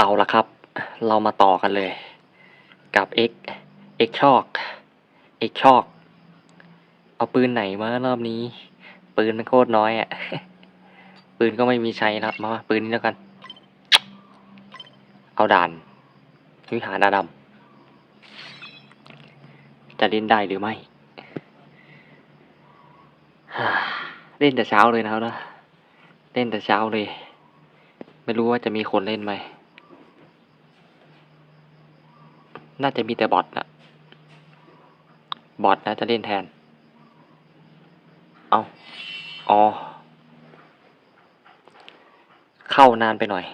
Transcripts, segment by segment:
เอาละครับ เรามาต่อกันเลย กับ X X ชอก X ชอก เอาปืนไหนมารอบนี้ ปืนมันโคตรน้อยอะ่ะ ปืนก็ไม่มีใช้แล้วมาปืนนี้แล้วกัน เอาด่านวิหารดาดำจะเล่นได้หรือไม่ เล่นแต่เช้าเลยนะครับนะ เล่นแต่เช้าเลย ไม่รู้ว่าจะมีคนเล่นไหม น่าจะมีแต่บอทนะบอทนะจะเล่นแทน เอาอ๋อ เข้านานไปหน่อย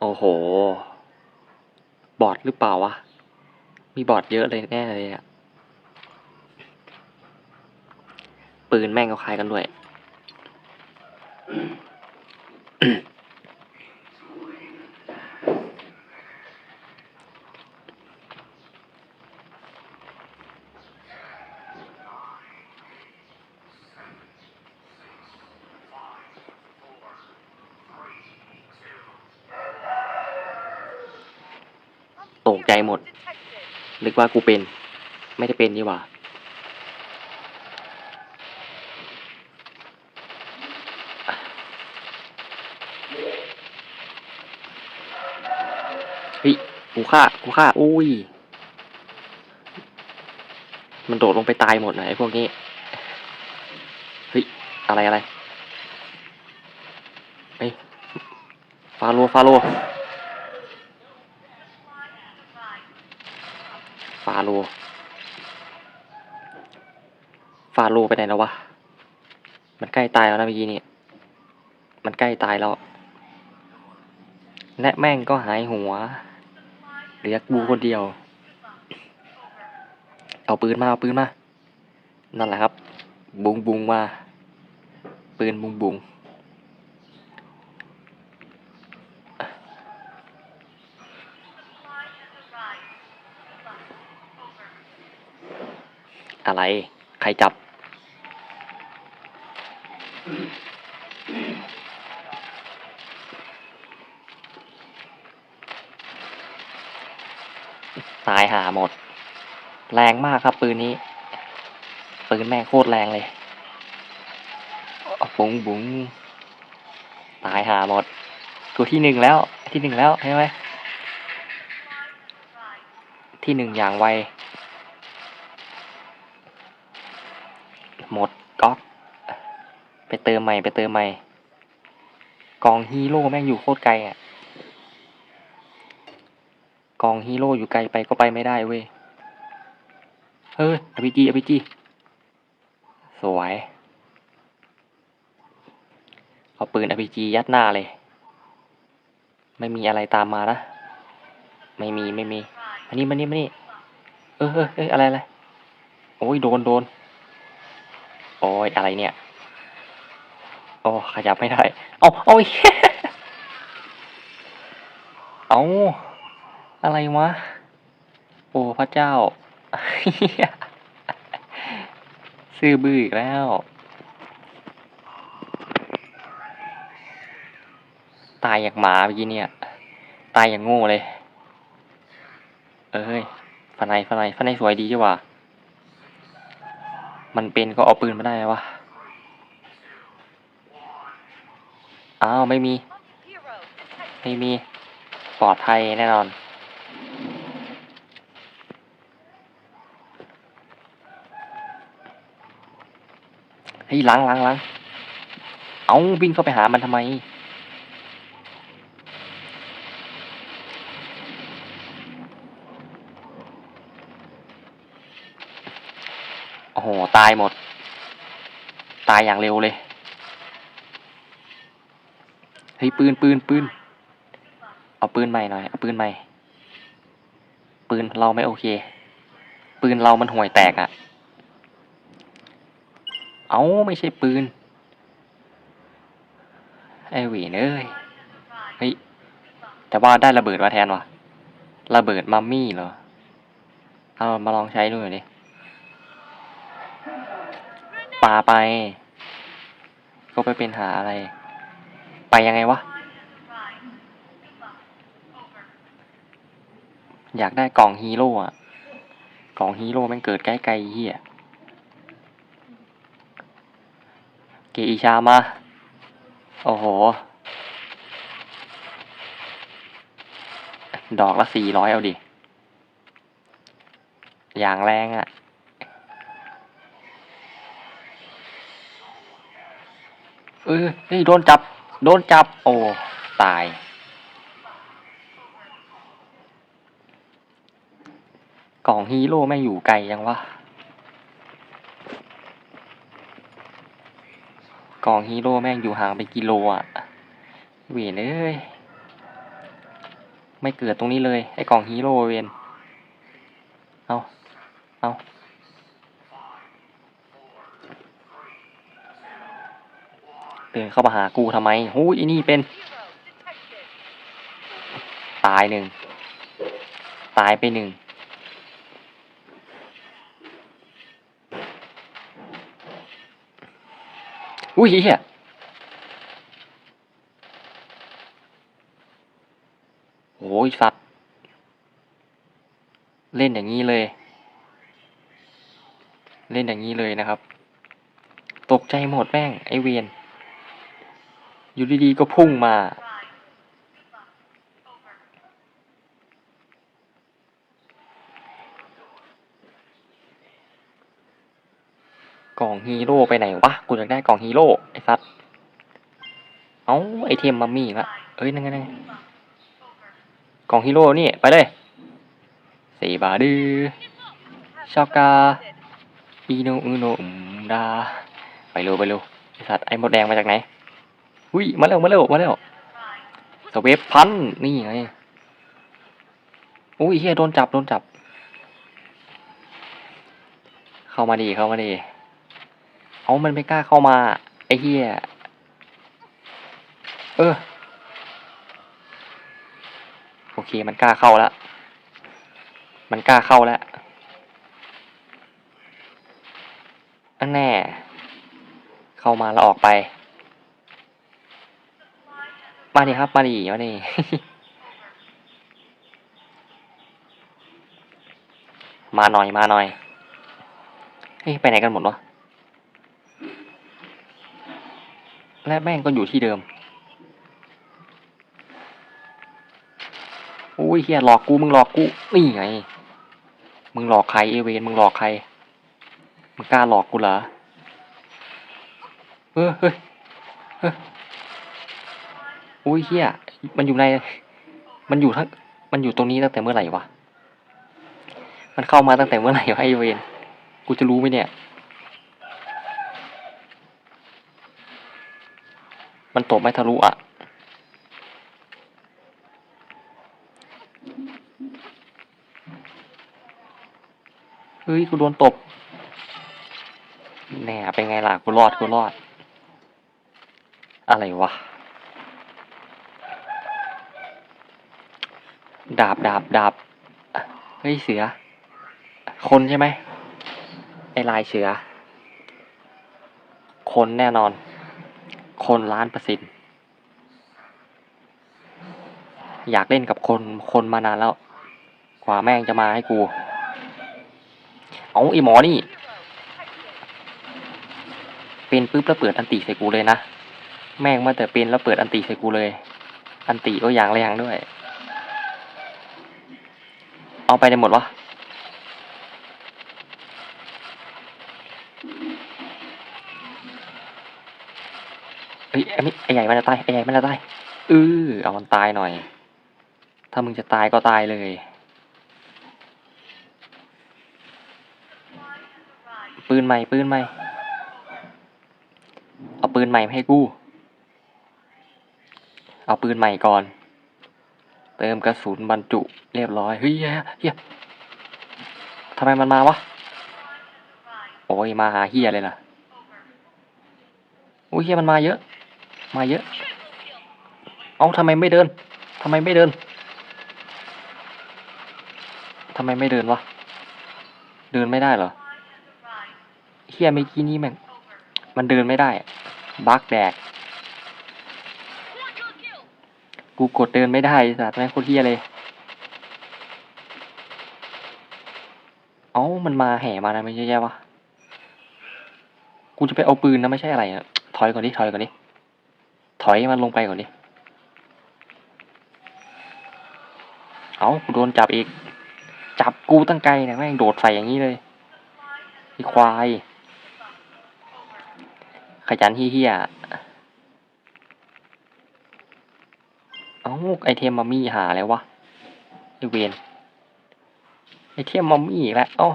โอ้โห บอทหรือเปล่าวะ มีบอทเยอะเลยแน่เลยอะปืนแม่งก็คล้ายกันด้วย ตกใจหมด นึกว่ากูเป็น ไม่ได้เป็นนี่หว่า เฮ้ย กูฆ่า กูฆ่า อุ้ย มันโดดลงไปตายหมดเลยไอ้พวกนี้ เฮ้ย อะไรอะไรเฮ้ย ฟาโลฟาโล ฟาโลฟาโลไปไหนแล้ววะ มันใกล้ตายแล้วนะเมื่อกี้นี่ มันใกล้ตายแล้ว และแม่งก็หายหัว เหลือกูคนเดียว เอาปืนมา เอาปืนมา นั่นแหละครับ บุงบุงมา ปืนบุงบุง อะไร ใครจับ ตายหาหมด แรงมากครับปืนนี้ ปืนแม่โคตรแรงเลยบุ๋งบุ๋งตายหาหมดกูที่หนึ่งแล้ว ที่หนึ่งแล้วใช่ไหมที่หนึ่งอย่างไว หมดก๊อกไปเติมใหม่ไปเติมใหม่ กองฮีโร่แม่งอยู่โคตรไกลอะ กองฮีโร่อยู่ไกลไปก็ไปไม่ได้เว้ย เฮ้ยอพีจีอพีจีสวย เอาปืนอพีจียัดหน้าเลย ไม่มีอะไรตามมานะ ไม่มีไม่มีมานี่มานี่มานี่ เออเอออะไรอะไร โอ้ยโดนโดน โอ้ยอะไรเนี่ย โอ้ขยับไม่ได้ เอาเอาอีกเอาอะไรวะ โอ้พระเจ้าซื้อบื้ออีกแล้ว ตายอย่างหมาเมื่อกี้เนี่ย ตายอย่างโง่เลย เอ้ยฟันในฟันในฟันในสวยดีจ้ะวะ มันเป็นก็เอาปืนมาได้วะ อ้าว ไม่มี ไม่มี ปลอดภัยแน่นอน เฮ้ยล้างล้างล้างเอาวิ่งเข้าไปหามันทำไม โอ้โห ตายหมด ตายอย่างเร็วเลยเฮ้ยปืนปืนปืนเอาปืนใหม่หน่อยเอาปืนใหม่ปืนเราไม่โอเค ปืนเรามันห่วยแตกอะ่ะเอาไม่ใช่ปืนไอหวีนเอ้ยเฮ้ยแต่ว่าได้ระเบิดมาแทนว่ะระเบิดมัมมี่เหรอเอามาลองใช้ดูหน่อยดิ ปลาไป ก็ไปเป็นหาอะไร ไปยังไงวะ อยากได้กล่องฮีโร่อะกล่องฮีโร่มันเกิดใกล้ไกลเฮียเกอิชามา โอ้โห ดอกละสี่ร้อยเอาดิ อย่างแรงอะ่ะ เออเฮ้ยโดนจับ โดนจับ โอ้ ตาย กล่องฮีโร่แม่งอยู่ไกลยังวะ กล่องฮีโร่แม่งอยู่ห่างไปกิโลอะเวียนเอ้ย ไม่เกิดตรงนี้เลย ไอ้กล่องฮีโร่เวียนเอาเอาเดินเข้ามาหากูทำไมหูอีนี่เป็น ตายหนึ่ง ตายไปหนึ่ง อุ้ยเฮียโอ้ยสัตว์ เล่นอย่างนี้เลย เล่นอย่างนี้เลยนะครับ ตกใจหมดแม่ง ไอเวียน อยู่ดีๆก็พุ่งมา กล่องฮีโร่ไปไหนวะ กูอยากได้กล่องฮีโร่ไอ้สัตว์เอาไอเทมมัมมี่ละเอ้ยนั่นไงนั่นไงกล่องฮีโร่นี่ ไปเลยสี่บาดือชอกกาอีโนอุโนอุมดา ไปเร็วไปเร็วไอสัตว์ไอหมดแดงมาจากไหน อุ้ยมาเร็วมาเร็วมาเร็วสเวฟพันนี่ไงอุ้ยเฮียโดนจับโดนจับ เข้ามาดีเข้ามาดีเอามันไม่กล้าเข้ามาไอ้เหี้ยเออโอเคมันกล้าเข้าแล้วมันกล้าเข้าแล้วอันแน่ เข้ามาแล้วออกไป มาดิครับมาดิมาดิมาหน่อยมาหน่อยเฮ้ยไปไหนกันหมดวะและแม่งก็อยู่ที่เดิมอุ้ยเฮียหลอกกูมึงหลอกกูนี่ไง มึงหลอกใครเอเวนมึงหลอกใคร มึงกล้าหลอกกูเหรอเออเฮ้ยเฮ้ย อุ้ยเฮียมันอยู่ใน มันอยู่ทั้ง มันอยู่ตรงนี้ตั้งแต่เมื่อไหร่วะ มันเข้ามาตั้งแต่เมื่อไหร่วะไอเวน กูจะรู้ไหมเนี่ย มันตบไม่ทะลุอะ เฮ้ย กูโดนตบ แน่เป็นไงล่ะ กูรอด กูรอด อะไรวะ ดาบดาบดาบเฮ้ยเสือ คนใช่ไหมไอลายเสือ คนแน่นอน คนล้านเปอร์เซ็นต์อยากเล่นกับคนคนมานานแล้ว กว่าแม่งจะมาให้กู เอาไอหมอนี่ เป็นปุ๊บแล้วเปิดอันติใส่กูเลยนะ แม่งมาแต่เป็นแล้วเปิดอันติใส่กูเลย อันติก็อย่างแรงด้วย เอาไปได้หมดวะเฮ้ยไอ้ไอ้ใหญ่มันจะตายไอ้ใหญ่มันจะตายเออเอามันตายหน่อย ถ้ามึงจะตายก็ตายเลยปืนใหม่ปืนใหม่เอาปืนใหม่ให้กู เอาปืนใหม่ก่อน เติมกระสุนบรรจุเรียบร้อย เฮ้ยเฮียทำไมมันมาวะ โอ้ย มาหาเฮียเลยล่ะโอ้ยเฮียมันมาเยอะ มาเยอะ เอาทำไมไม่เดินทำไมไม่เดินทำไมไม่เดินวะ เดินไม่ได้เหรอเฮียเมื่อกี้นี้แม่ง มันเดินไม่ได้ บักแดก กูกดเดินไม่ได้สัตว์แม่งโคตรเฮียเลย เอ้ามันมาแห่มานะไม่ใช่แย่วะ กูจะไปเอาปืนนะไม่ใช่อะไรอะถอยก่อนดิถอยก่อนดิถอยมันลงไปก่อนดิ เอ้ากูโดนจับอีก จับกูตั้งไกลนี่ยแม่งโดดใส่อย่างนี้เลยอ้ควาย ขยันเฮี้ยๆ เอ้ไอเทมมัมมี่หาแล้ววะไอเวนไอเทมมัมมี่อีกแล้วเอ้า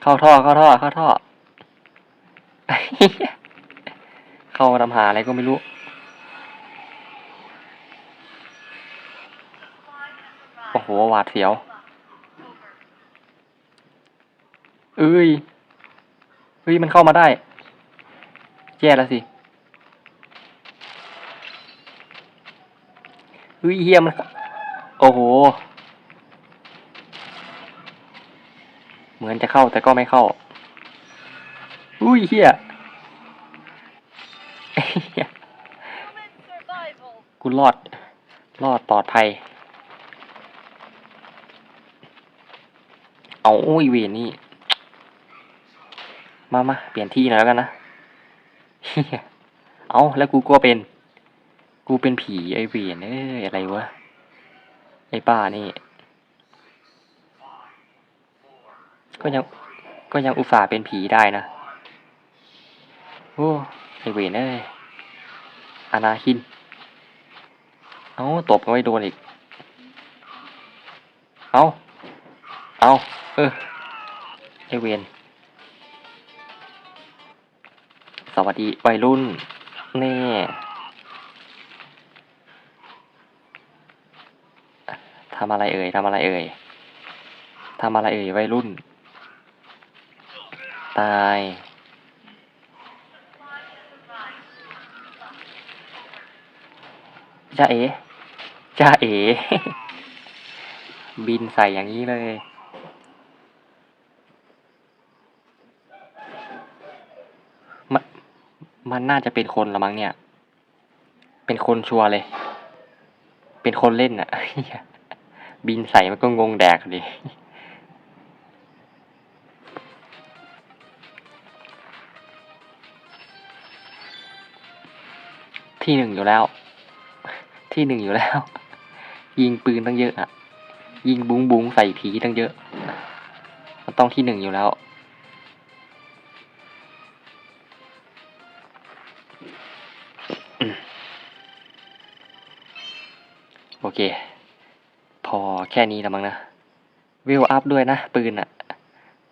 เข้าท่อเข้าท่อเข้าท่อเข้ามาทำหาอะไรก็ไม่รู้โอ้โหหวาดเสียว เอ้ยเฮ้ย มันเข้ามาได้ แย่แล้วสิเฮ้ยเฮียมัน โอ้โห เหมือนจะเข้าแต่ก็ไม่เข้า อุ้ยเฮียกูรอด รอดปลอดภัย เอาโอ้ยเวนี่ มามาเปลี่ยนที่หน่อยแล้วกันนะ เหี้ยเอาแล้วกูก็เป็น กูเป็นผีไอเวียนเอ้ยอะไรวะ ไอป้านี่ ก็ยัง ก็ยังอุตส่าห์เป็นผีได้นะ โอ้ไอเวียนเอ้ยอนาคิน เอาตบก็ไม่โดนอีก เอาเอาเออไอเวียน สวัสดีวัยรุ่น แน่ทำอะไรเอ่ยทำอะไรเอ่ยทำอะไรเอ่ยวัยรุ่น ตาย จ้าเอ๋ จ้าเอ๋ บินใส่อย่างนี้เลย มัน มันน่าจะเป็นคนละมั้งเนี่ย เป็นคนชัวร์เลย เป็นคนเล่นอะบินใส่มันก็งงแดกดิที่หนึ่งอยู่แล้ว ที่หนึ่งอยู่แล้ว ยิงปืนตั้งเยอะอะ ยิงบุ้งบุ้งใส่ผีตั้งเยอะ มันต้องที่หนึ่งอยู่แล้ว อเค พอแค่นี้แล้วมั้งนะวิวอัพด้วยนะ ปืนอะ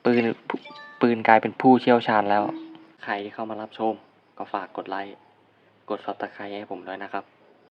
ปืนปืนกลายเป็นผู้เชี่ยวชาญแล้ว ใครที่เข้ามารับชม ก็ฝากกดไลค์ กดซับสไครต์ให้ผมด้วยนะครับ